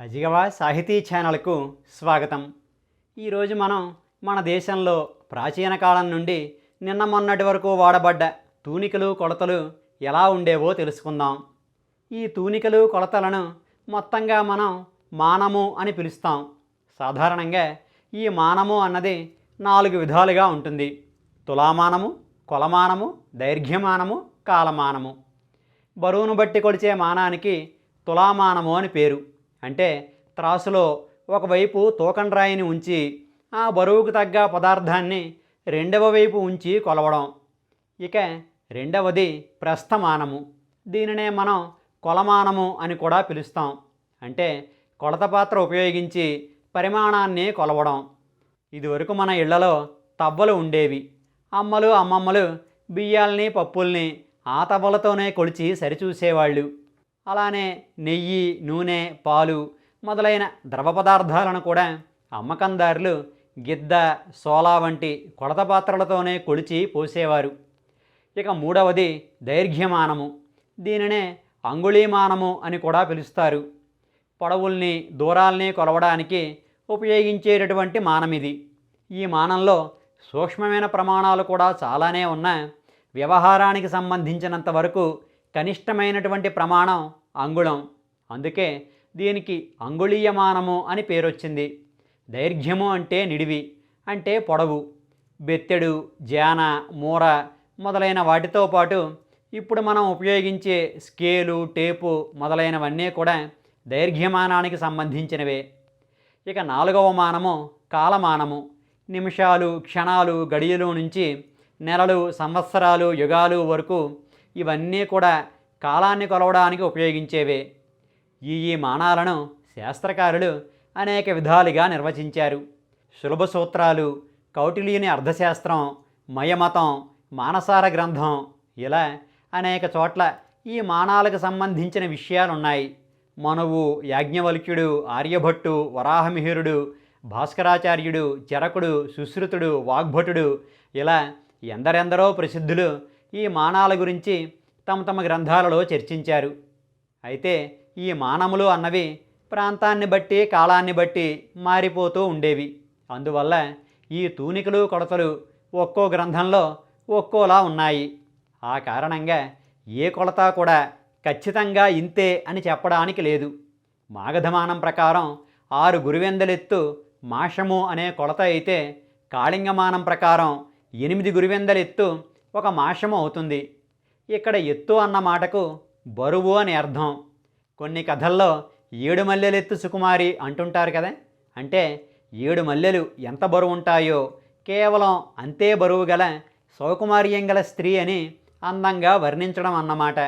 అజిగవా సాహితీ ఛానల్కు స్వాగతం. ఈరోజు మనం మన దేశంలో ప్రాచీన కాలం నుండి నిన్న మొన్నటి వరకు వాడబడ్డ తూనికలు కొలతలు ఎలా ఉండేవో తెలుసుకుందాం. ఈ తూనికలు కొలతలను మొత్తంగా మనం మానము అని పిలుస్తాం. సాధారణంగా ఈ మానము అన్నది నాలుగు విధాలుగా ఉంటుంది. తులామానము కొలమానము దైర్ఘ్యమానము కాలమానము. బరువును బట్టి కొలిచే మానానికి తులామానము అని పేరు. అంటే త్రాసులో ఒకవైపు తూకం రాయిని ఉంచి ఆ బరువుకు తగ్గ పదార్థాన్ని రెండవ వైపు ఉంచి కొలవడం. ఇక రెండవది ప్రస్థమానము. దీనినే మనం కొలమానము అని కూడా పిలుస్తాం. అంటే కొలత పాత్ర ఉపయోగించి పరిమాణాన్ని కొలవడం. ఇదివరకు మన ఇళ్ళలో తవ్వలు ఉండేవి. అమ్మలు అమ్మమ్మలు బియ్యాల్ని పప్పుల్ని ఆ తవ్వలతోనే కొలిచి సరిచూసేవాళ్ళు. అలానే నెయ్యి నూనె పాలు మొదలైన ద్రవ పదార్థాలను కూడా అమ్మకందారులు గిద్ద సోలా వంటి కొలత పాత్రలతోనే కొలిచి పోసేవారు. ఇక మూడవది దైర్ఘ్యమానము. దీనినే అంగుళీమానము అని కూడా పిలుస్తారు. పొడవుల్ని దూరాల్ని కొలవడానికి ఉపయోగించేటటువంటి మానం ఇది ఈ మానంలో సూక్ష్మమైన ప్రమాణాలు కూడా చాలానే ఉన్న వ్యవహారానికి సంబంధించినంత వరకు కనిష్టమైనటువంటి ప్రమాణం అంగుళం. అందుకే దీనికి అంగుళీయమానము అని పేరొచ్చింది. దైర్ఘ్యము అంటే నిడివి అంటే పొడవు. బెత్తెడు జాన మూర మొదలైన వాటితో పాటు ఇప్పుడు మనం ఉపయోగించే స్కేలు టేపు మొదలైనవన్నీ కూడా దైర్ఘ్యమానానికి సంబంధించినవే. ఇక నాలుగవ మానము కాలమానము. నిమిషాలు క్షణాలు గడియలు నుంచి నెలలు సంవత్సరాలు యుగాలు వరకు ఇవన్నీ కూడా కాలాన్ని కొలవడానికి ఉపయోగించేవే. ఈ ఈ మానాలను శాస్త్రకారులు అనేక విధాలుగా నిర్వచించారు. సులభ సూత్రాలు కౌటిల్యుని అర్థశాస్త్రం మయమతం మానసార గ్రంథం ఇలా అనేక చోట్ల ఈ మానాలకు సంబంధించిన విషయాలున్నాయి. మనువు యాజ్ఞవల్క్యుడు ఆర్యభట్టు వరాహమిహిరుడు భాస్కరాచార్యుడు చరకుడు సుశ్రుతుడు వాగ్భటుడు ఇలా ఎందరెందరో ప్రసిద్ధులు ఈ మానాల గురించి తమ తమ గ్రంథాలలో చర్చించారు. అయితే ఈ మానములు అన్నవి ప్రాంతాన్ని బట్టి కాలాన్ని బట్టి మారిపోతూ ఉండేవి. అందువల్ల ఈ తూనికలు కొలతలు ఒక్కో గ్రంథంలో ఒక్కోలా ఉన్నాయి. ఆ కారణంగా ఏ కొలత కూడా ఖచ్చితంగా ఇంతే అని చెప్పడానికి లేదు. మాగధమానం ప్రకారం ఆరు గురువెందలెత్తు మాషము అనే కొలత అయితే కాళింగమానం ప్రకారం ఎనిమిది గురువెందలెత్తు ఒక మాషము అవుతుంది. ఇక్కడ ఎత్తు అన్న మాటకు బరువు అని అర్థం. కొన్ని కథల్లో ఏడు మల్లెలెత్తు సుకుమారి అంటుంటారు కదా. అంటే ఏడు మల్లెలు ఎంత బరువు ఉంటాయో కేవలం అంతే బరువు గల సౌకుమార్యం గల స్త్రీ అని అందంగా వర్ణించడం అన్నమాట.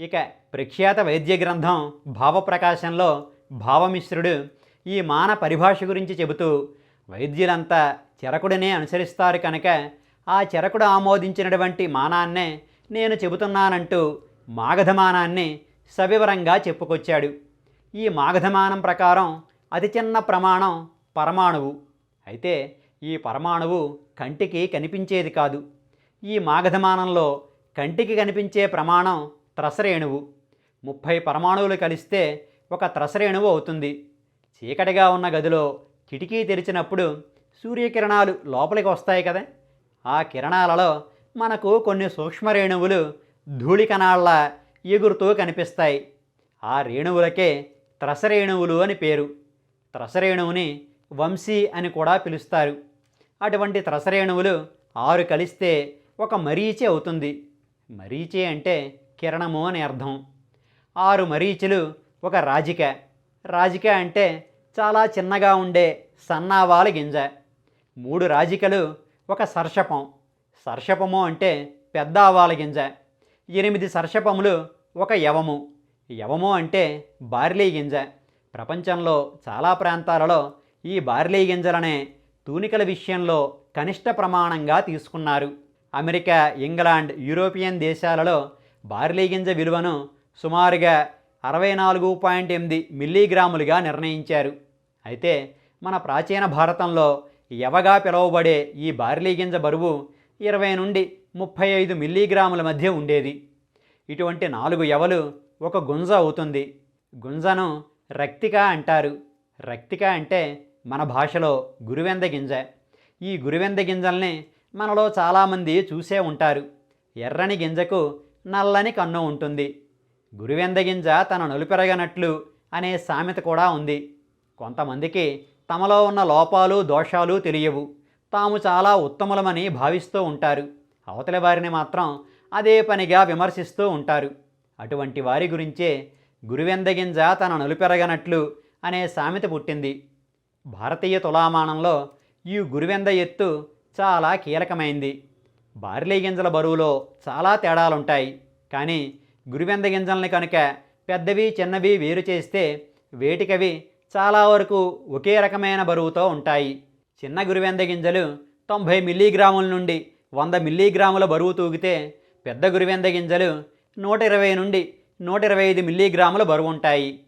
ఇక ప్రఖ్యాత వైద్య గ్రంథం భావప్రకాశంలో భావమిశ్రుడు ఈ మాన పరిభాష గురించి చెబుతూ వైద్యులంతా చెరకుడినే అనుసరిస్తారు కనుక ఆ చెరకుడు ఆమోదించినటువంటి మానాన్నే నేను చెబుతున్నానంటూ మాగధమానాన్ని సవివరంగా చెప్పుకొచ్చాడు. ఈ మాగధమానం ప్రకారం అతి చిన్న ప్రమాణం పరమాణువు. అయితే ఈ పరమాణువు కంటికి కనిపించేది కాదు. ఈ మాగధమానంలో కంటికి కనిపించే ప్రమాణం త్రసరేణువు. ముప్పై పరమాణువులు కలిస్తే ఒక త్రసరేణువు అవుతుంది. చీకటిగా ఉన్న గదిలో కిటికీ తెరిచినప్పుడు సూర్యకిరణాలు లోపలికి వస్తాయి కదా? ఆ కిరణాలలో మనకు కొన్ని సూక్ష్మరేణువులు ధూళికణాళ్ళ ఎగురుతూ కనిపిస్తాయి. ఆ రేణువులకే త్రసరేణువులు అని పేరు. త్రసరేణువుని వంశీ అని కూడా పిలుస్తారు. అటువంటి త్రసరేణువులు ఆరు కలిస్తే ఒక మరీచి అవుతుంది. మరీచి అంటే కిరణము అని అర్థం. ఆరు మరీచులు ఒక రాజిక. రాజిక అంటే చాలా చిన్నగా ఉండే సన్నావాల గింజ. మూడు రాజికలు ఒక సర్షపం. సర్షపము అంటే పెద్ద ఆవాల గింజ. ఎనిమిది సర్షపములు ఒక యవము. యవము అంటే బార్లీ గింజ. ప్రపంచంలో చాలా ప్రాంతాలలో ఈ బార్లీ గింజలనే తూనికల విషయంలో కనిష్ట ప్రమాణంగా తీసుకున్నారు. అమెరికా ఇంగ్లాండ్ యూరోపియన్ దేశాలలో బార్లీ గింజ విలువను సుమారుగా అరవై నాలుగు పాయింట్ ఎనిమిది మిల్లీగ్రాములుగా నిర్ణయించారు. అయితే మన ప్రాచీన భారతంలో యవగా పిలువబడే ఈ బార్లీ గింజ బరువు ఇరవై నుండి ముప్పై ఐదు మిల్లీగ్రాముల మధ్య ఉండేది. ఇటువంటి నాలుగు యవలు ఒక గుంజ అవుతుంది. గుంజను రక్తిక అంటారు. రక్తిక అంటే మన భాషలో గురువెంద గింజ. ఈ గురువెంద గింజల్ని మనలో చాలామంది చూసే ఉంటారు. ఎర్రని గింజకు నల్లని కన్ను ఉంటుంది. గురువెంద గింజ తన నలుపెరగనట్లు అనే సామెత కూడా ఉంది. కొంతమందికి తమలో ఉన్న లోపాలు దోషాలు తెలియవు. తాము చాలా ఉత్తములమని భావిస్తూ ఉంటారు. అవతలి వారిని మాత్రం అదే పనిగా విమర్శిస్తూ ఉంటారు. అటువంటి వారి గురించే గురువెందగింజ తన నలుపెరగనట్లు అనే సామెత పుట్టింది. భారతీయ తులామానంలో ఈ గురువెంద ఎత్తు చాలా కీలకమైంది. బార్లీ గింజల బరువులో చాలా తేడాలుంటాయి. కానీ గురువెంద గింజల్ని కనుక పెద్దవి చిన్నవి వేరు చేస్తే వేటికవి చాలా వరకు ఒకే రకమైన బరువుతో ఉంటాయి. చిన్న గురువెంద గింజలు తొంభై మిల్లీగ్రాముల నుండి వంద మిల్లీగ్రాముల బరువు తూగితే పెద్ద గురివెంద గింజలు నూట ఇరవై నుండి నూట ఇరవై ఐదు మిల్లీగ్రాముల బరువు ఉంటాయి.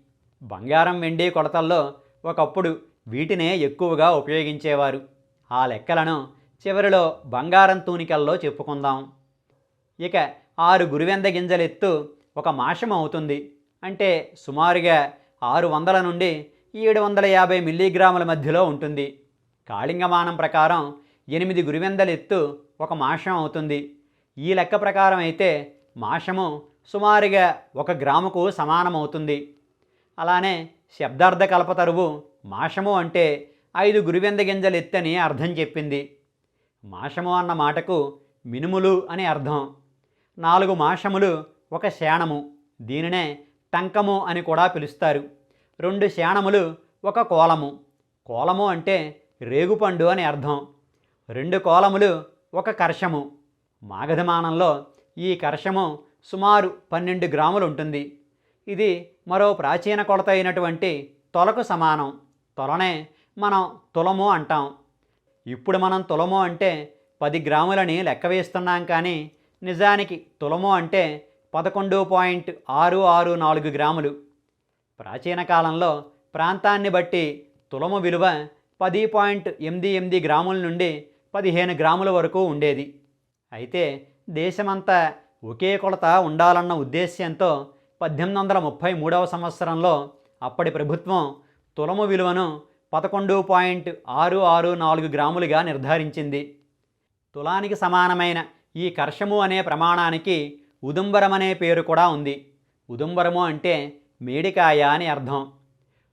బంగారం వెండి కొలతల్లో ఒకప్పుడు వీటినే ఎక్కువగా ఉపయోగించేవారు. ఆ లెక్కలను చివరిలో బంగారం తూనికల్లో చెప్పుకుందాం. ఇక ఆరు గురివెంద గింజలెత్తు ఒక మాషం అవుతుంది. అంటే సుమారుగా ఆరు వందల నుండి ఏడు వందల యాభై మిల్లీగ్రాముల మధ్యలో ఉంటుంది. కాళింగమానం ప్రకారం ఎనిమిది గురివెందల ఎత్తు ఒక మాషం అవుతుంది. ఈ లెక్క ప్రకారం అయితే మాషము సుమారుగా ఒక గ్రాముకు సమానమవుతుంది. అలానే శబ్దార్థ కల్పతరువు మాషము అంటే ఐదు గురివెంద గింజలు ఎత్తని అర్థం చెప్పింది. మాషము అన్న మాటకు మినుములు అని అర్థం. నాలుగు మాషములు ఒక శాణము దీనినే టంకము అని కూడా పిలుస్తారు. రెండు శాణములు ఒక కోలము. కోలము అంటే రేగుపండు అని అర్థం. రెండు కోలములు ఒక కర్షము. మాగధమానంలో ఈ కర్షము సుమారు పన్నెండు గ్రాములు ఉంటుంది ఇది మరో ప్రాచీన కొలత అయినటువంటి తొలకు సమానం. తొలనే మనం తులము అంటాం. ఇప్పుడు మనం తులము అంటే పది గ్రాములని లెక్క వేస్తున్నాం కానీ నిజానికి తులము అంటే పదకొండు పాయింట్ ఆరు ఆరు నాలుగు గ్రాములు. ప్రాచీన కాలంలో ప్రాంతాన్ని బట్టి తులము విలువ పది పాయింట్ ఎనిమిది ఎనిమిది గ్రాముల నుండి పదిహేను గ్రాముల వరకు ఉండేది. అయితే దేశమంతా ఒకే కొలత ఉండాలన్న ఉద్దేశ్యంతో పద్దెనిమిది వందల ముప్పై మూడవ సంవత్సరంలో అప్పటి ప్రభుత్వం తులము విలువను పదకొండు పాయింట్ ఆరు ఆరు నాలుగు గ్రాములుగా నిర్ధారించింది. తులానికి సమానమైన ఈ కర్షము అనే ప్రమాణానికి ఉదుంబరం అనే పేరు కూడా ఉంది. ఉదుంబరము అంటే మేడికాయ అని అర్థం.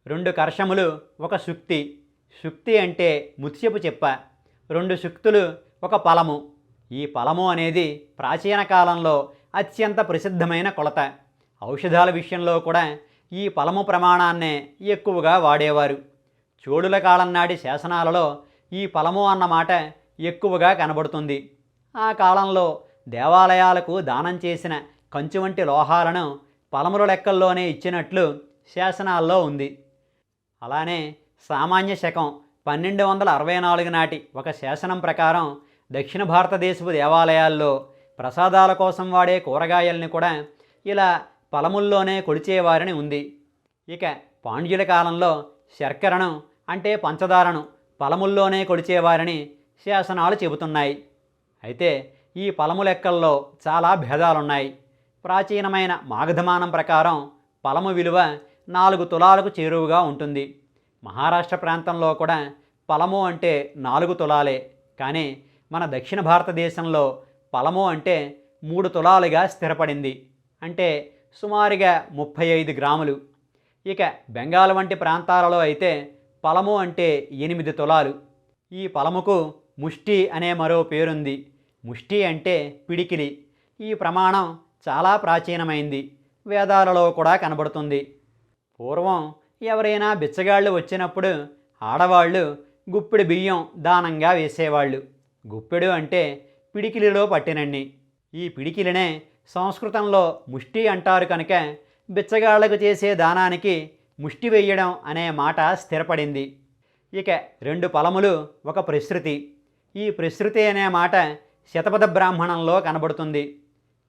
రెండు కర్షములు ఒక శుక్తి శుక్తి అంటే ముత్యపు చెప్ప. రెండు శుక్తులు ఒక పలము. ఈ పలము అనేది ప్రాచీన కాలంలో అత్యంత ప్రసిద్ధమైన కొలత. ఔషధాల విషయంలో కూడా ఈ పలము ప్రమాణాన్నే ఎక్కువగా వాడేవారు. చోడుల కాలం నాటి శాసనాలలో ఈ పలము అన్న మాట ఎక్కువగా కనబడుతుంది. ఆ కాలంలో దేవాలయాలకు దానం చేసిన కంచు వంటి లోహాలను పలముల లెక్కల్లోనే ఇచ్చినట్లు శాసనాల్లో ఉంది. అలానే సామాన్య శకం పన్నెండు వందల అరవై నాలుగు నాటి ఒక శాసనం ప్రకారం దక్షిణ భారతదేశపు దేవాలయాల్లో ప్రసాదాల కోసం వాడే కూరగాయల్ని కూడా ఇలా పలముల్లోనే కొలిచేవారని ఉంది. ఇక పాండ్యుల కాలంలో శర్కరను అంటే పంచదారను పలముల్లోనే కొలిచేవారని శాసనాలు చెబుతున్నాయి. అయితే ఈ పలము లెక్కల్లో చాలా భేదాలున్నాయి. ప్రాచీనమైన మాగధమానం ప్రకారం పలము విలువ నాలుగు తులాలకు చేరువుగా ఉంటుంది. మహారాష్ట్ర ప్రాంతంలో కూడా పలము అంటే నాలుగు తులాలే. కానీ మన దక్షిణ భారతదేశంలో పలము అంటే మూడు తులాలుగా స్థిరపడింది. అంటే సుమారుగా ముప్పై ఐదు గ్రాములు. ఇక బెంగాల్ వంటి ప్రాంతాలలో అయితే పలము అంటే ఎనిమిది తులాలు. ఈ పలముకు ముష్టి అనే మరో పేరుంది. ముష్టి అంటే పిడికిలి. ఈ ప్రమాణం చాలా ప్రాచీనమైంది. వేదాలలో కూడా కనబడుతుంది. పూర్వం ఎవరైనా బిచ్చగాళ్ళు వచ్చినప్పుడు ఆడవాళ్ళు గుప్పెడు బియ్యం దానంగా వేసేవాళ్ళు. గుప్పెడు అంటే పిడికిలిలో పట్టినండి ఈ పిడికిలినే సంస్కృతంలో ముష్టి అంటారు కనుక బిచ్చగాళ్ళకు చేసే దానానికి ముష్టి వేయడం అనే మాట స్థిరపడింది. ఇక రెండు పలములు ఒక ప్రసృతి. ఈ ప్రసృతి అనే మాట శతపథ బ్రాహ్మణంలో కనబడుతుంది.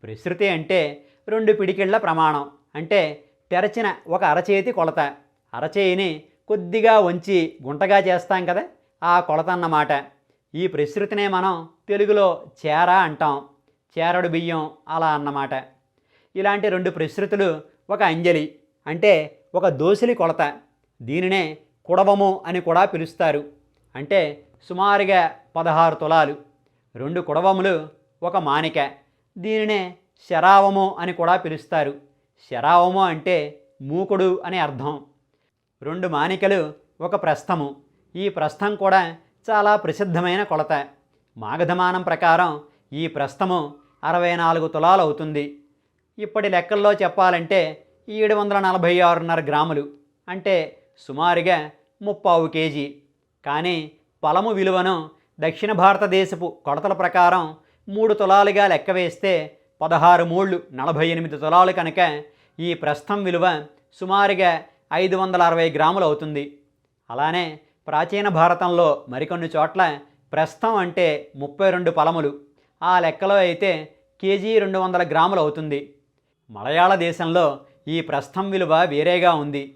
ప్రసృతి అంటే రెండు పిడికిళ్ళ ప్రమాణం. అంటే తెరచిన ఒక అరచేతి కొలత. అరచేయిని కొద్దిగా వంచి గుంటగా చేస్తాం కదా ఆ కొలత అన్నమాట ఈ ప్రసృతినే మనం తెలుగులో చేర అంటాం. చేరడు బియ్యం అలా అన్నమాట. ఇలాంటి రెండు ప్రసృతులు ఒక అంజలి అంటే ఒక దోసిలి కొలత. దీనినే కుడవము అని కూడా పిలుస్తారు. అంటే సుమారుగా పదహారు తులాలు. రెండు కుడవములు ఒక మానిక. దీనినే శరావము అని కూడా పిలుస్తారు. శరావము అంటే మూకుడు అని అర్థం. రెండు మానికలు ఒక ప్రస్థము. ఈ ప్రస్థం కూడా చాలా ప్రసిద్ధమైన కొలత. మాగధమానం ప్రకారం ఈ ప్రస్థము అరవై నాలుగు తులాలు అవుతుంది. ఇప్పటి లెక్కల్లో చెప్పాలంటే ఏడు వందల నలభై ఆరున్నర గ్రాములు. అంటే సుమారుగా ముప్పావు కేజీ. కానీ పొలము విలువను దక్షిణ భారతదేశపు కొలతల ప్రకారం మూడు తులాలుగా లెక్క వేస్తే పదహారు మూళ్ళు నలభై ఎనిమిది తులాలు కనుక ఈ ప్రస్థం విలువ సుమారుగా ఐదు వందల అరవై గ్రాములు అవుతుంది. అలానే ప్రాచీన భారతంలో మరికొన్ని చోట్ల ప్రస్థం అంటే ముప్పై రెండు పలములు. ఆ లెక్కలో అయితే కేజీ రెండు వందల గ్రాములు అవుతుంది. మలయాళ దేశంలో ఈ ప్రస్థం విలువ వేరేగా ఉంది.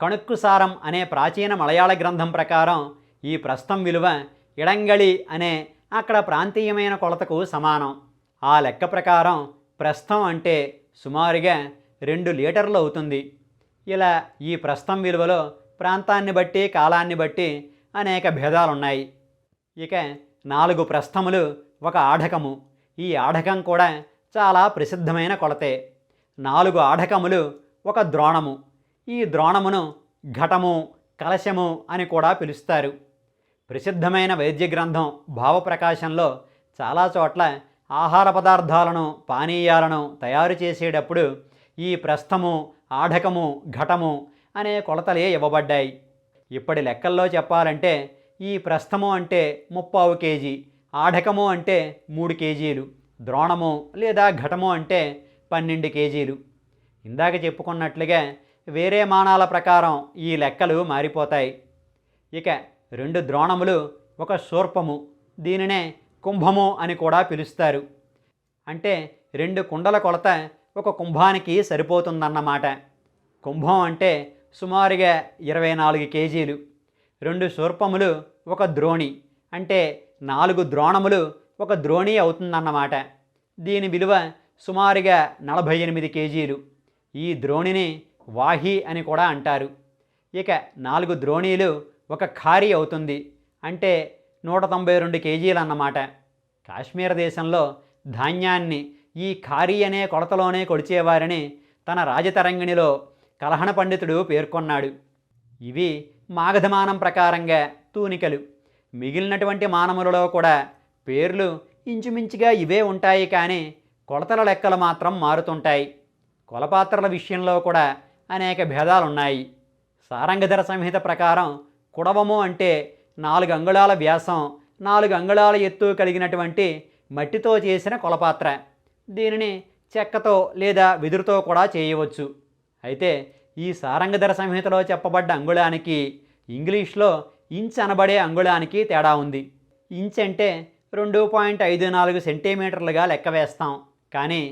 కణుక్కుసారం అనే ప్రాచీన మలయాళ గ్రంథం ప్రకారం ఈ ప్రస్థం విలువ ఇడంగళి అనే అక్కడ ప్రాంతీయమైన కొలతకు సమానం. ఆ లెక్క ప్రకారం ప్రస్థం అంటే సుమారుగా రెండు లీటర్లు అవుతుంది. ఇలా ఈ ప్రస్థం విలువలో ప్రాంతాన్ని బట్టి కాలాన్ని బట్టి అనేక భేదాలున్నాయి. ఇక నాలుగు ప్రస్థములు ఒక ఆఢకము. ఈ ఆఢకం కూడా చాలా ప్రసిద్ధమైన కొలతే. నాలుగు ఆఢకములు ఒక ద్రోణము. ఈ ద్రోణమును ఘటము కలశము అని కూడా పిలుస్తారు. ప్రసిద్ధమైన వైద్య గ్రంథం భావప్రకాశంలో చాలా చోట్ల ఆహార పదార్థాలను పానీయాలను తయారు చేసేటప్పుడు ఈ ప్రస్థము ఆఢకము ఘటము అనే కొలతలే ఇవ్వబడ్డాయి. ఇప్పటి లెక్కల్లో చెప్పాలంటే ఈ ప్రస్థము అంటే ముప్పావు కేజీ ఆఢకము అంటే మూడు కేజీలు ద్రోణము లేదా ఘటము అంటే పన్నెండు కేజీలు. ఇందాక చెప్పుకున్నట్లుగా వేరే మానాల ప్రకారం ఈ లెక్కలు మారిపోతాయి. ఇక రెండు ద్రోణములు ఒక శూర్పము దీనినే కుంభము అని కూడా పిలుస్తారు. అంటే రెండు కుండల కొలత ఒక కుంభానికి సరిపోతుందన్నమాట. కుంభం అంటే సుమారుగా ఇరవై నాలుగు కేజీలు. రెండు శూర్పములు ఒక ద్రోణి. అంటే నాలుగు ద్రోణములు ఒక ద్రోణి అవుతుందన్నమాట. దీని విలువ సుమారుగా నలభై ఎనిమిది కేజీలు. ఈ ద్రోణిని వాహి అని కూడా అంటారు. ఇక నాలుగు ద్రోణీలు ఒక ఖారీ అవుతుంది. అంటే నూట తొంభై రెండు కేజీలు అన్నమాట కాశ్మీర దేశంలో ధాన్యాన్ని ఈ ఖారీ అనే కొలతలోనే కొడిచేవారని తన రాజతరంగిణిలో కలహణ పండితుడు పేర్కొన్నాడు. ఇవి మాగధమానం ప్రకారంగా తూనికలు. మిగిలినటువంటి మానములలో కూడా పేర్లు ఇంచుమించుగా ఇవే ఉంటాయి కానీ కొలతల లెక్కలు మాత్రం మారుతుంటాయి. కొలపాత్రల విషయంలో కూడా అనేక భేదాలున్నాయి. సారంగధర సంహిత ప్రకారం కుడవము అంటే నాలుగు అంగుళాల వ్యాసం నాలుగు అంగుళాల ఎత్తు కలిగినటువంటి మట్టితో చేసిన కొలపాత్ర. దీనిని చెక్కతో లేదా వెదురుతో కూడా చేయవచ్చు. అయితే ఈ సారంగధర సంహితలో చెప్పబడ్డ అంగుళానికి ఇంగ్లీష్లో ఇంచ్ అనబడే అంగుళానికి తేడా ఉంది. ఇంచ్ అంటే రెండు పాయింట్ ఐదు నాలుగు సెంటీమీటర్లుగా లెక్క వేస్తాం. కానీ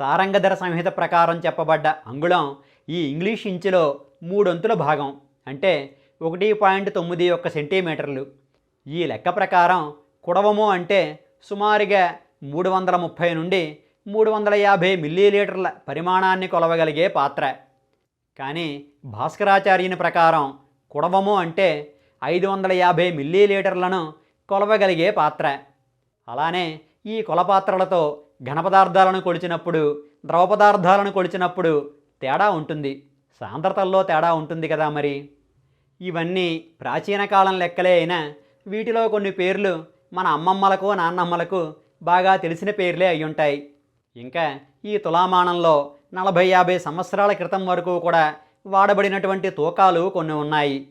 సారంగధర సంహిత ప్రకారం చెప్పబడ్డ అంగుళం ఈ ఇంగ్లీష్ ఇంచులో మూడొంతుల భాగం అంటే ఒకటి పాయింట్ తొమ్మిది ఒక్క సెంటీమీటర్లు. ఈ లెక్క ప్రకారం కుడవము అంటే సుమారుగా మూడు వందల ముప్పై నుండి మూడు వందల యాభై మిల్లీలీటర్ల పరిమాణాన్ని కొలవగలిగే పాత్ర. కానీ భాస్కరాచార్యుని ప్రకారం కుడవము అంటే ఐదు వందల యాభై మిల్లీలీటర్లను కొలవగలిగే పాత్ర. అలానే ఈ కొలపాత్రలతో ఘనపదార్థాలను కొలిచినప్పుడు ద్రవ పదార్థాలను కొలిచినప్పుడు తేడా ఉంటుంది. సాంద్రతల్లో తేడా ఉంటుంది కదా మరి. ఇవన్నీ ప్రాచీన కాలం లెక్కలే అయినా వీటిలో కొన్ని పేర్లు మన అమ్మమ్మలకు నాన్నమ్మలకు బాగా తెలిసిన పేర్లే అయ్యుంటాయి. ఇంకా ఈ తులామానంలో నలభై యాభై సంవత్సరాల క్రితం వరకు కూడా వాడబడినటువంటి తూకాలు కొన్ని ఉన్నాయి.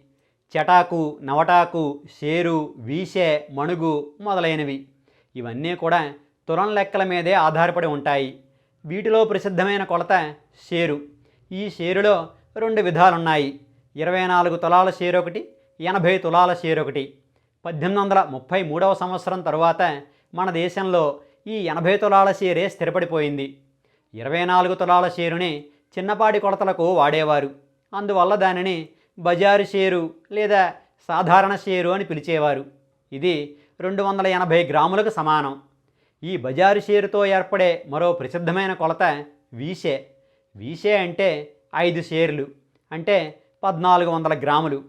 చటాకు నవటాకు షేరు వీసే మణుగు మొదలైనవి. ఇవన్నీ కూడా తులం లెక్కల మీదే ఆధారపడి ఉంటాయి. వీటిలో ప్రసిద్ధమైన కొలత షేరు. ఈ షేరులో రెండు విధాలున్నాయి. ఇరవై నాలుగు తులాల షేరు ఒకటి ఎనభై తులాల షేరు ఒకటి పద్దెనిమిది వందల ముప్పై మూడవ సంవత్సరం తరువాత మన దేశంలో ఈ ఎనభై తులాల షేరే స్థిరపడిపోయింది. ఇరవై నాలుగు తులాల షేరుని చిన్నపాటి కొలతలకు వాడేవారు. అందువల్ల దానిని బజారు షేరు లేదా సాధారణ షేరు అని పిలిచేవారు. ఇది రెండు వందల ఎనభై గ్రాములకు సమానం. ఈ బజారు షేరుతో ఏర్పడే మరో ప్రసిద్ధమైన కొలత వీసే వీసే అంటే ఐదు షేర్లు అంటే పద్నాలుగు వందల గ్రాములు.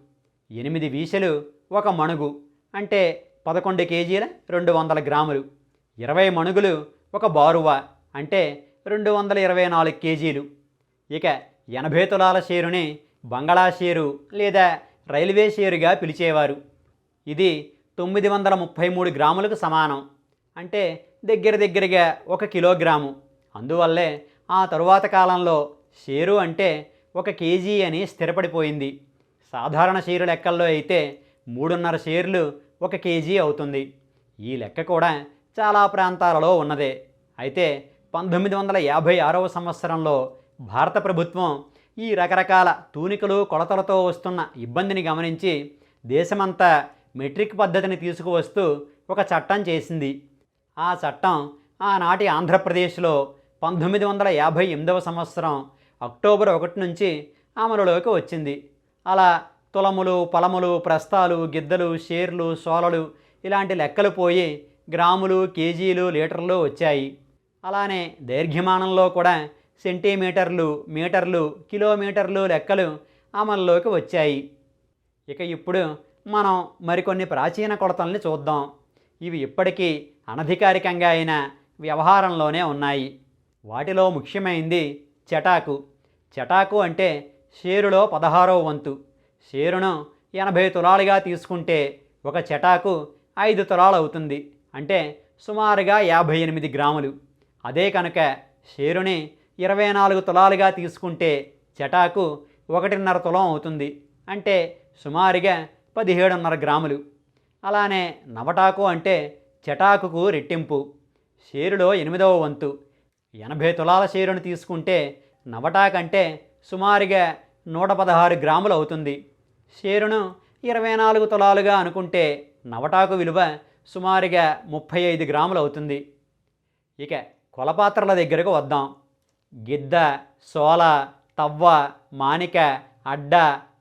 ఎనిమిది వీసెలు ఒక మణుగు అంటే పదకొండు కేజీల రెండు వందల గ్రాములు. ఇరవై మణుగులు ఒక బారువా అంటే రెండు వందల ఇరవై నాలుగు కేజీలు. ఇక ఎనభై తులాల షేరుని బంగళా షేరు లేదా రైల్వే షేరుగా పిలిచేవారు. ఇది తొమ్మిది వందల ముప్పై మూడు గ్రాములకు సమానం. అంటే దగ్గర దగ్గరగా ఒక కిలోగ్రాము. అందువల్లే ఆ తరువాత కాలంలో షేరు అంటే ఒక కేజీ అని స్థిరపడిపోయింది. సాధారణ షేరు లెక్కల్లో అయితే మూడున్నర షేర్లు ఒక కేజీ అవుతుంది. ఈ లెక్క కూడా చాలా ప్రాంతాలలో ఉన్నదే. అయితే పంతొమ్మిది వందల యాభై ఆరవ సంవత్సరంలో భారత ప్రభుత్వం ఈ రకరకాల తూనికలు కొలతలతో వస్తున్న ఇబ్బందిని గమనించి దేశమంతా మెట్రిక్ పద్ధతిని తీసుకువస్తూ ఒక చట్టం చేసింది. ఆ చట్టం ఆనాటి ఆంధ్రప్రదేశ్లో పంతొమ్మిది వందల యాభై ఎనిమిదవ సంవత్సరం అక్టోబర్ ఒకటి నుంచి అమలులోకి వచ్చింది. అలా తులములు పలములు ప్రస్తాలు గిద్దలు షేర్లు సోలలు ఇలాంటి లెక్కలు పోయి గ్రాములు కేజీలు లీటర్లు వచ్చాయి. అలానే దైర్ఘ్యమానంలో కూడా సెంటీమీటర్లు మీటర్లు కిలోమీటర్లు లెక్కలు అమల్లోకి వచ్చాయి. ఇక ఇప్పుడు మనం మరికొన్ని ప్రాచీన కొలతల్ని చూద్దాం. ఇవి ఇప్పటికీ అనధికారికంగా అయిన వ్యవహారంలోనే ఉన్నాయి. వాటిలో ముఖ్యమైంది చటాకు. చటాకు అంటే షేరులో పదహారో వంతు. షేరును ఎనభై తులాలుగా తీసుకుంటే ఒక చటాకు ఐదు తులాలు అవుతుంది అంటే సుమారుగా యాభై ఎనిమిది గ్రాములు. అదే కనుక షేరుని ఇరవై నాలుగు తులాలుగా తీసుకుంటే చటాకు ఒకటిన్నర తులం అవుతుంది. అంటే సుమారుగా పదిహేడున్నర గ్రాములు. అలానే నవటాకు అంటే చటాకుకు రెట్టింపు. షేరులో ఎనిమిదవ వంతు. ఎనభై తులాల షేరును తీసుకుంటే నవటాకంటే సుమారుగా నూట పదహారు గ్రాములు అవుతుంది. షేరును ఇరవై నాలుగు తులాలుగా అనుకుంటే నవటాకు విలువ సుమారుగా ముప్పై ఐదు గ్రాములు అవుతుంది. ఇక కొలపాత్రల దగ్గరకు వద్దాం. గిద్ద సోల తవ్వ మానిక అడ్డ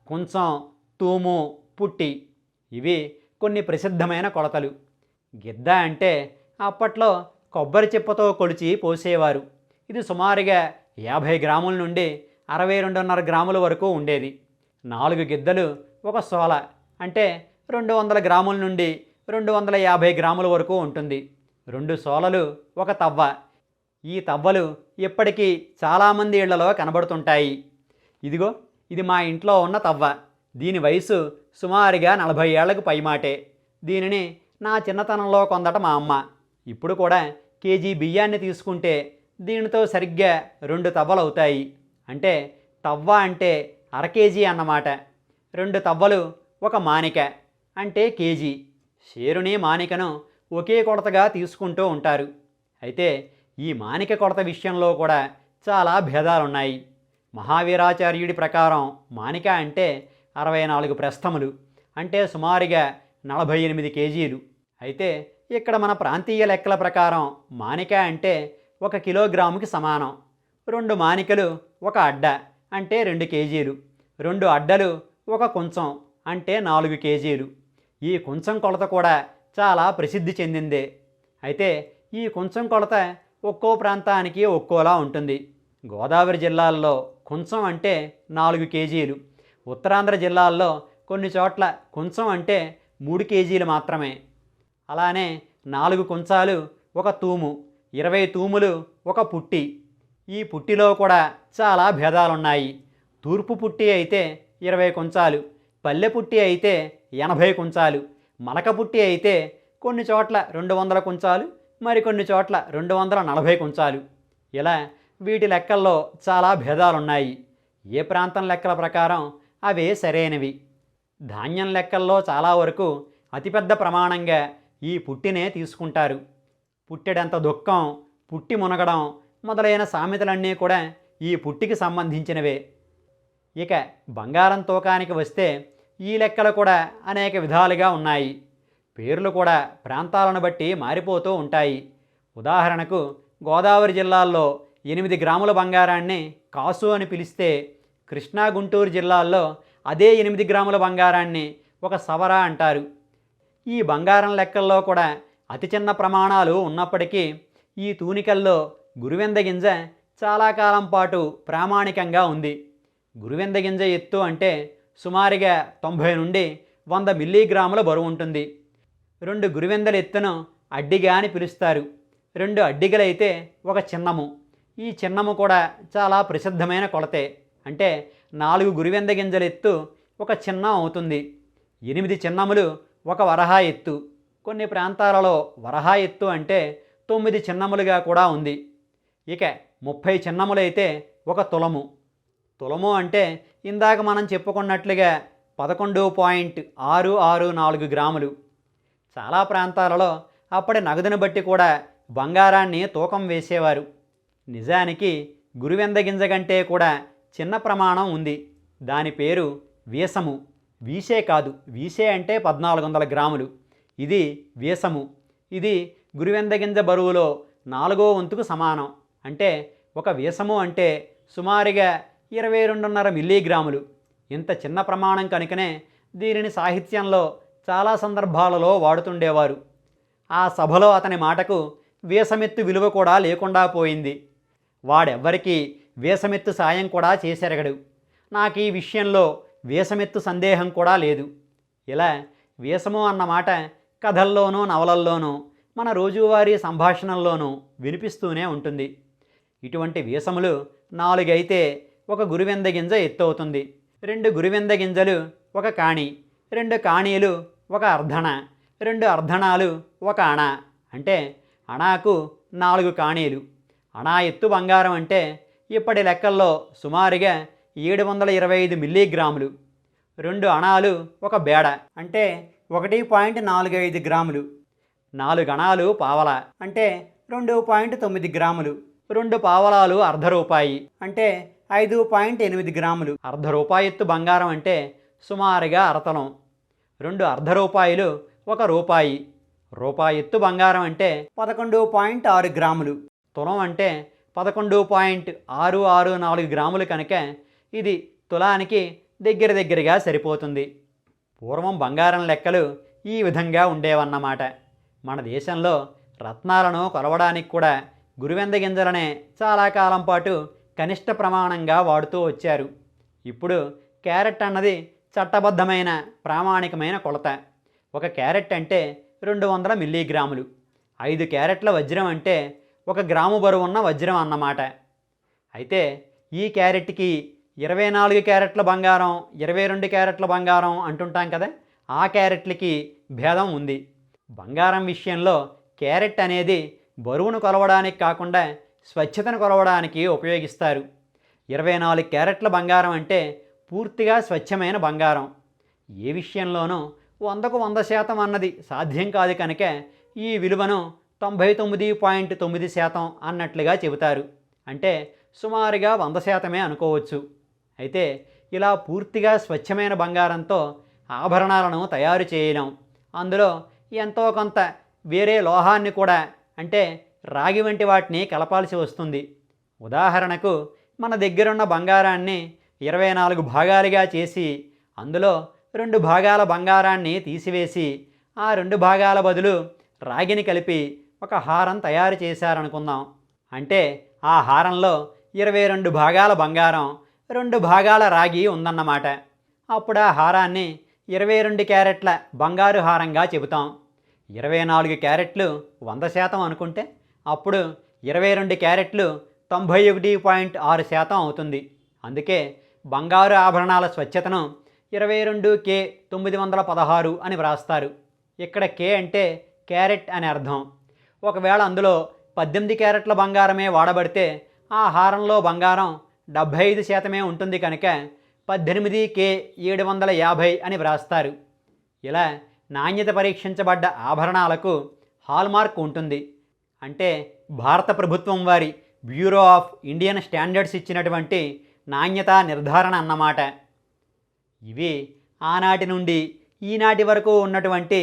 కుంచం తూము పుట్టి ఇవి కొన్ని ప్రసిద్ధమైన కొలతలు. గిద్ద అంటే అప్పట్లో కొబ్బరి చిప్పతో కొలిచి పోసేవారు. ఇది సుమారుగా యాభై గ్రాముల నుండి అరవై రెండున్నర గ్రాముల వరకు ఉండేది. నాలుగు గిద్దలు ఒక సోల అంటే రెండు వందల గ్రాముల నుండి రెండు వందల యాభై గ్రాముల వరకు ఉంటుంది. రెండు సోలలు ఒక తవ్వ. ఈ తవ్వలు ఇప్పటికీ చాలామంది ఇళ్ళలో కనబడుతుంటాయి. ఇదిగో ఇది మా ఇంట్లో ఉన్న తవ్వ. దీని వయసు సుమారుగా నలభై ఏళ్ళకు పైమాటే. దీనిని నా చిన్నతనంలో కొందట మా అమ్మ. ఇప్పుడు కూడా కేజీ బియ్యాన్ని తీసుకుంటే దీనితో సరిగ్గా రెండు తవ్వలు అవుతాయి. అంటే తవ్వ అంటే అర కేజీ అన్నమాట. రెండు తవ్వలు ఒక మానిక. అంటే కేజీ. షేరుని మానికను ఒకే కొడతగా తీసుకుంటూ ఉంటారు. అయితే ఈ మానిక కొడత విషయంలో కూడా చాలా భేదాలున్నాయి. మహావీరాచార్యుడి ప్రకారం మానిక అంటే అరవై నాలుగు ప్రస్థములు అంటే సుమారుగా నలభై ఎనిమిది కేజీలు. అయితే ఇక్కడ మన ప్రాంతీయ లెక్కల ప్రకారం మానిక అంటే ఒక కిలోగ్రాముకి సమానం. రెండు మానికలు ఒక అడ్డ అంటే రెండు కేజీలు. రెండు అడ్డలు ఒక కుంచం అంటే నాలుగు కేజీలు. ఈ కుంచం కొలత కూడా చాలా ప్రసిద్ధి చెందింది. అయితే ఈ కుంచం కొలత ఒక్కో ప్రాంతానికి ఒక్కోలా ఉంటుంది. గోదావరి జిల్లాల్లో కుంచం అంటే నాలుగు కేజీలు. ఉత్తరాంధ్ర జిల్లాల్లో కొన్ని చోట్ల కుంచం అంటే మూడు కేజీలు మాత్రమే. అలానే నాలుగు కుంచాలు ఒక తూము ఇరవై తూములు ఒక పుట్టి. ఈ పుట్టిలో కూడా చాలా భేదాలున్నాయి. తూర్పు పుట్టి అయితే ఇరవై కుంచాలు పల్లె పుట్టి అయితే ఎనభై కుంచాలు. మలక పుట్టి అయితే కొన్ని చోట్ల రెండు వందల కుంచాలు మరికొన్ని చోట్ల రెండు వందల నలభై కుంచాలు. ఇలా వీటి లెక్కల్లో చాలా భేదాలున్నాయి. ఏ ప్రాంతం లెక్కల ప్రకారం అవే సరైనవి. ధాన్యం లెక్కల్లో చాలా వరకు అతిపెద్ద ప్రమాణంగా ఈ పుట్టినే తీసుకుంటారు. పుట్టెడంత దుఃఖం పుట్టి మునగడం మొదలైన సామెతలన్నీ కూడా ఈ పుట్టికి సంబంధించినవే. ఇక బంగారం తూకానికి వస్తే ఈ లెక్కలు కూడా అనేక విధాలుగా ఉన్నాయి. పేర్లు కూడా ప్రాంతాలను బట్టి మారిపోతూ ఉంటాయి. ఉదాహరణకు గోదావరి జిల్లాల్లో ఎనిమిది గ్రాముల బంగారాన్ని కాసు అని పిలిస్తే కృష్ణా గుంటూరు జిల్లాల్లో అదే ఎనిమిది గ్రాముల బంగారాన్ని ఒక సవర అంటారు. ఈ బంగారం లెక్కల్లో కూడా అతి చిన్న ప్రమాణాలు ఉన్నప్పటికీ ఈ తూనికల్లో గురువెంద గింజ చాలా కాలం పాటు ప్రామాణికంగా ఉంది. గురువింద గింజ ఎత్తు అంటే సుమారుగా తొంభై నుండి వంద మిల్లీగ్రాముల బరువు ఉంటుంది. రెండు గురువిందల ఎత్తును అడ్డిగా అని పిలుస్తారు. రెండు అడ్డిగలైతే ఒక చిన్నము. ఈ చిన్నము కూడా చాలా ప్రసిద్ధమైన కొలతే. అంటే నాలుగు గురివెంద గింజల ఎత్తు ఒక చిన్న అవుతుంది. ఎనిమిది చిన్నములు ఒక వరహా ఎత్తు. కొన్ని ప్రాంతాలలో వరహా ఎత్తు అంటే తొమ్మిది చిన్నములుగా కూడా ఉంది. ఇక ముప్పై చిన్నములైతే ఒక తులము. తులము అంటే ఇందాక మనం చెప్పుకున్నట్లుగా పదకొండు పాయింట్ ఆరు ఆరు నాలుగు గ్రాములు. చాలా ప్రాంతాలలో అప్పటి నగదును బట్టి కూడా బంగారాన్ని తూకం వేసేవారు. నిజానికి గురువెంద గింజ కంటే కూడా చిన్న ప్రమాణం ఉంది. దాని పేరు వీసము. వీసే కాదు వీసే అంటే పద్నాలుగు వందల గ్రాములు. ఇది వీసము. ఇది గురువెంద గింజ బరువులో నాలుగో వంతుకు సమానం. అంటే ఒక వీసము అంటే సుమారుగా ఇరవై రెండున్నర మిల్లీగ్రాములు. ఇంత చిన్న ప్రమాణం కనుకనే దీనిని సాహిత్యంలో చాలా సందర్భాలలో వాడుతుండేవారు. ఆ సభలో అతని మాటకు వేసమెత్తు విలువ కూడా లేకుండా పోయింది. వాడెవ్వరికీ వేసమెత్తు సాయం కూడా చేసెరగడు. నాకు ఈ విషయంలో వేసమెత్తు సందేహం కూడా లేదు. ఇలా వేసము అన్న మాట కథల్లోనూ నవలల్లోనూ మన రోజువారీ సంభాషణల్లోనూ వినిపిస్తూనే ఉంటుంది. ఇటువంటి వీసములు నాలుగైతే ఒక గురువెంద గింజ ఎత్తు అవుతుంది రెండు గురువెంద గింజలు ఒక కాణి రెండు కాణీలు ఒక అర్ధణ రెండు అర్ధణాలు ఒక అణ. అంటే అణాకు నాలుగు కాణీలు. అణా ఎత్తు బంగారం అంటే ఇప్పటి లెక్కల్లో సుమారుగా ఏడు వందల ఇరవై ఐదు మిల్లీగ్రాములు. రెండు అణాలు ఒక బేడ అంటే ఒకటి పాయింట్ నాలుగు ఐదు గ్రాములు. నాలుగు అణాలు పావల అంటే రెండు పాయింట్ తొమ్మిది గ్రాములు. రెండు పావలాలు అర్ధ రూపాయి అంటే ఐదు పాయింట్ ఎనిమిది గ్రాములు. అర్ధ రూపాయి ఎత్తు బంగారం అంటే సుమారుగా అరతలం. రెండు అర్ధ రూపాయలు ఒక రూపాయి. రూపాయి ఎత్తు బంగారం అంటే పదకొండు పాయింట్ ఆరు గ్రాములు. తులం అంటే పదకొండు పాయింట్ ఆరు ఆరు నాలుగు గ్రాములు కనుక ఇది తులానికి దగ్గర దగ్గరగా సరిపోతుంది. పూర్వం బంగారం లెక్కలు ఈ విధంగా ఉండేవన్నమాట. మన దేశంలో రత్నాలను కొలవడానికి కూడా గురువెంద గింజలనే చాలా కాలం పాటు కనిష్ట ప్రమాణంగా వాడుతూ వచ్చారు. ఇప్పుడు క్యారెట్ అన్నది చట్టబద్ధమైన ప్రామాణికమైన కొలత. ఒక క్యారెట్ అంటే రెండు వందల మిల్లీగ్రాములు. ఐదు క్యారెట్ల వజ్రం అంటే ఒక గ్రాము బరువు ఉన్న వజ్రం అన్నమాట. అయితే ఈ క్యారెట్కి ఇరవై నాలుగు క్యారెట్ల బంగారం ఇరవై రెండు క్యారెట్ల బంగారం అంటుంటాం కదా ఆ క్యారెట్లకి భేదం ఉంది. బంగారం విషయంలో క్యారెట్ అనేది బరువును కొలవడానికి కాకుండా స్వచ్ఛతను కొలవడానికి ఉపయోగిస్తారు. ఇరవై నాలుగు క్యారెట్ల బంగారం అంటే పూర్తిగా స్వచ్ఛమైన బంగారం. ఏ విషయంలోనూ వందకు వంద శాతం అన్నది సాధ్యం కాదు కనుక ఈ విలువను తొంభై తొమ్మిది పాయింట్ తొమ్మిది శాతం అన్నట్లుగా చెబుతారు. అంటే సుమారుగా వంద శాతమే అనుకోవచ్చు. అయితే ఇలా పూర్తిగా స్వచ్ఛమైన బంగారంతో ఆభరణాలను తయారు చేయడం అందులో ఎంతో కొంత వేరే లోహాన్ని కూడా అంటే రాగి వంటి వాటిని కలపాల్సి వస్తుంది. ఉదాహరణకు మన దగ్గరున్న బంగారాన్ని ఇరవై నాలుగు భాగాలుగా చేసి అందులో రెండు భాగాల బంగారాన్ని తీసివేసి ఆ రెండు భాగాల బదులు రాగిని కలిపి ఒక హారం తయారు చేశారనుకుందాం. అంటే ఆ హారంలో ఇరవై రెండు భాగాల బంగారం రెండు భాగాల రాగి ఉందన్నమాట. అప్పుడు ఆ హారాన్ని ఇరవై రెండు క్యారెట్ల బంగారు హారంగా చెబుతాం. ఇరవై నాలుగు క్యారెట్లు వంద శాతం అనుకుంటే అప్పుడు ఇరవై రెండు క్యారెట్లు తొంభై ఒకటి పాయింట్ ఆరు శాతం అవుతుంది. అందుకే బంగారు ఆభరణాల స్వచ్ఛతను ఇరవై రెండు కే తొమ్మిది వందల పదహారు అని వ్రాస్తారు. ఇక్కడ కే అంటే క్యారెట్ అని అర్థం. ఒకవేళ అందులో పద్దెనిమిది క్యారెట్ల బంగారమే వాడబడితే ఆ హారంలో బంగారం డెబ్భై ఐదు శాతమే ఉంటుంది కనుక పద్దెనిమిది కే ఏడు వందల యాభై అని వ్రాస్తారు. ఇలా నాణ్యత పరీక్షించబడ్డ ఆభరణాలకు హాల్మార్క్ ఉంటుంది. అంటే భారత ప్రభుత్వం వారి బ్యూరో ఆఫ్ ఇండియన్ స్టాండర్డ్స్ ఇచ్చినటువంటి నాణ్యత నిర్ధారణ అన్నమాట. ఇవి ఆనాటి నుండి ఈనాటి వరకు ఉన్నటువంటి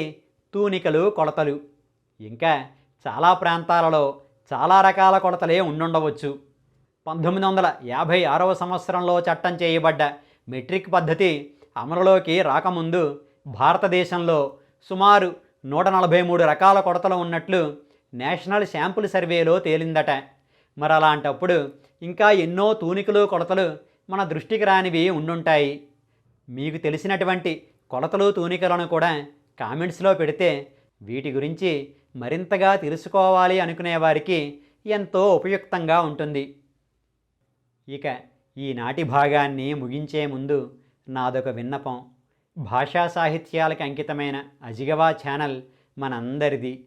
తూనికలు కొలతలు. ఇంకా చాలా ప్రాంతాలలో చాలా రకాల కొలతలే ఉండుండవచ్చు. పంతొమ్మిది వందల యాభై ఆరవ సంవత్సరంలో చట్టం చేయబడ్డ మెట్రిక్ పద్ధతి అమలులోకి రాకముందు భారతదేశంలో సుమారు నూట నలభై మూడు రకాల కొడతలు ఉన్నట్లు నేషనల్ శాంపుల్ సర్వేలో తేలిందట. మరి అలాంటప్పుడు ఇంకా ఎన్నో తూనికలు కొలతలు మన దృష్టికి రానివి ఉండుంటాయి. మీకు తెలిసినటువంటి కొలతలు తూనికలను కూడా కామెంట్స్లో పెడితే వీటి గురించి మరింతగా తెలుసుకోవాలి అనుకునే వారికి ఎంతో ఉపయుక్తంగా ఉంటుంది. ఇక ఈనాటి భాగాన్ని ముగించే ముందు నాదొక విన్నపం. భాషా సాహిత్యాలకు అంకితమైన అజిగవా ఛానల్ మనందరిది.